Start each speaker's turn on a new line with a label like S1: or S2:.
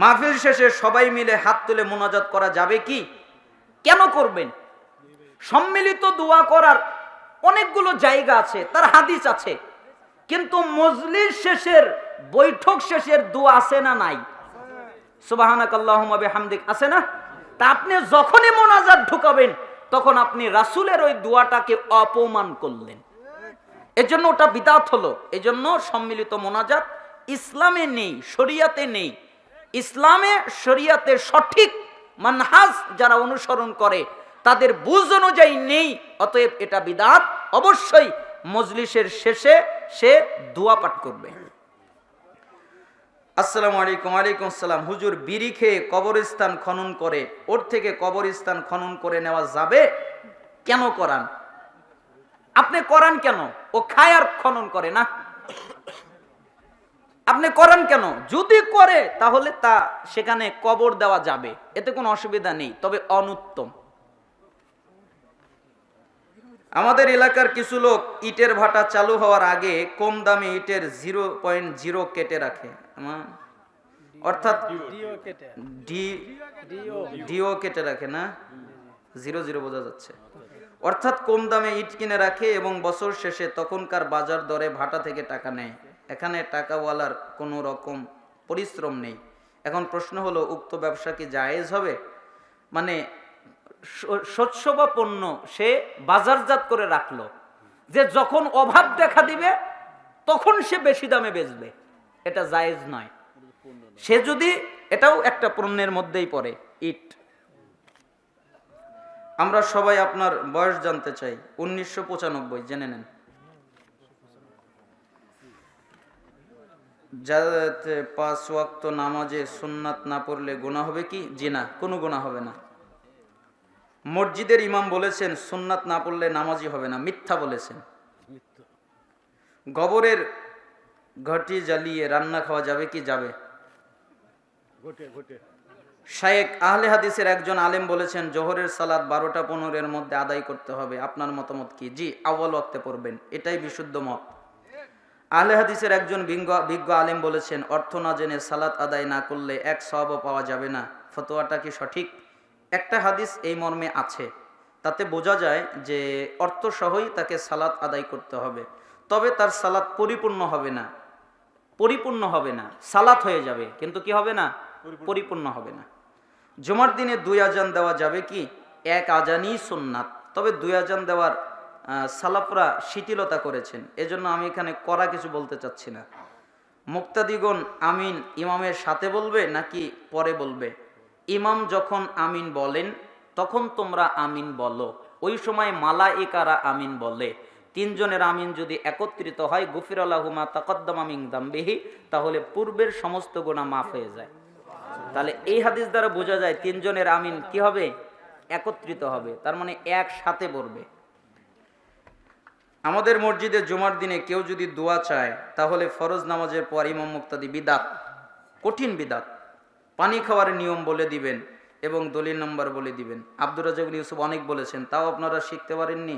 S1: মাহফিল শেষে সবাই মিলে হাত তুলে মোনাজাত করা যাবে কি? কেন করবেন? সম্মিলিত দোয়া করার অনেকগুলো জায়গা আছে, তার হাদিস আছে। কিন্তু মজলিস শেষের, বৈঠক শেষের দোয়া আছে না নাই? সুবাহানাক আল্লাহুম্মা বিহামদিক, আছে না? তা আপনি যখনই মোনাজাত ঢুকাবেন, তখন আপনি রাসূলের ওই দোয়াটাকে অপমান করলেন। এজন্য ওটা বিদাত হলো। এজন্য সম্মিলিত মোনাজাত ইসলামে নেই, শরিয়াতে নেই। ইসলামে শরিয়াতে সঠিক মানহাজ যারা অনুসরণ করে, তাদের বুঝ অনুযায়ী নেই, অতএব এটা বিদাত। অবশ্যই মজলিসের শেষে সে দোয়া পাঠ করবে। আসসালামু আলাইকুম আলাইকুম আসসালাম। হুজুর বিড়ি খেয়ে কবরস্থান খনন করে, ওর থেকে কবরস্থান খনন করে নেওয়া যাবে? কেন করান? আপনি করান কেন? ও খায় আর খনন করে না। আপনি করেন কেন? যদি করে, তাহলে তা সেখানে কবর দেওয়া যাবে। এতে কোনো অসুবিধা নেই, তবে অনুত্তম। আমাদের এলাকার কিছু লোক ইটের ভাটা চালু হওয়ার আগে কম দামে ইটের জিরো পয়েন্ট জিরো কেটে রাখে। অর্থাৎ ডিও কেটে রাখে না? জিরো জিরো বোঝা যাচ্ছে। অর্থাৎ কম দামে ইট কিনে রাখে এবং বছর শেষে তখনকার বাজার দরে ভাটা থেকে টাকা নেয়। এখানে টাকাওয়ালার কোনো রকম পরিশ্রম নেই। এখন প্রশ্ন হলো, উক্ত ব্যবসা কি জায়েজ হবে? মানে শস্য বা পণ্য সে বাজারজাত করে রাখল। যে যখন অভাব দেখা দিবে, তখন সে বেশি দামে বেচবে। এটা জায়েজ নয়। সে যদি, এটাও একটা পণ্যের মধ্যেই পড়ে, ইট। আমরা সবাই আপনার বয়স জানতে চাই, উনিশশো পঁচানব্বই, জেনে নেন। যাতে পাঁচ ওয়াক্ত নামাজে সুন্নাত না পড়লে গোনা হবে কি? জি না কোনো গুনাহ হবে না। মসজিদের ইমাম বলেছেন সুন্নাত না পড়লে নামাজি হবে না। মিথ্যা বলেছেন। গবরের ঘটি জ্বালিয়ে রান্না খাওয়া যাবে কি? যাবে। শায়েক আহলে হাদিসের একজন আলেম বলেছেন জোহরের সালাদ বারোটা পনেরোর মধ্যে আদায় করতে হবে। আপনার মতামত কি? জি আউ্বাল ওয়াক্তে পড়বেন। এটাই বিশুদ্ধ মত। আহলে হাদিসের একজন বিজ্ঞ বিজ্ঞ আলেম বলেছেন অর্থ না জেনে সালাত আদায় না করলে এক সওয়াবও পাওয়া যাবে না। ফতোয়াটা কি সঠিক? একটা হাদিস এই মর্মে আছে। তাতে বোঝা যায় যে অর্থ সহই তাকে সালাত আদায় করতে হবে। তবে তার সালাত পরিপূর্ণ হবে না। পরিপূর্ণ হবে না। সালাত হয়ে যাবে কিন্তু কি হবে না? পরিপূর্ণ হবে না। জুমার দিনে দুই আজান দেওয়া যাবে কি? এক আজানই সুন্নাত। তবে দুই আজান দেওয়ার সালাফরা শিথিলতা করেছেন। এজন্য আমি এখানে করা কিছু বলতে চাচ্ছি না। মুক্তাদিগণ আমিন ইমামের সাথে বলবে নাকি পরে বলবে? ইমাম যখন আমিন বলেন, তখন তোমরা আমিন বলো। ওই সময় মালা একারা আমিন বলে। তিনজনের আমিন যদি একত্রিত হয়, গুফির আল্লাহুমা তাকদ্দম আমিন তাহলে পূর্বের সমস্ত গোনা মাফ হয়ে যায়। তাহলে এই হাদিস দ্বারা বোঝা যায় তিনজনের আমিন কি হবে? একত্রিত হবে। তার মানে একসাথে পড়বে আমাদের মসজিদে জুমার দিনে কেউ যদি দোয়া চায়, তাহলে ফরজ নামাজের পর ইমাম মুক্তাদি বিদাত, কঠিন বিদাত। পানি খাওয়ার নিয়ম বলে দিবেন এবং দলিল নম্বর বলে দিবেন। আব্দুর রাজাকুল ইউসুফ অনেক বলেছেন, তাও আপনারা শিখতে পারেননি?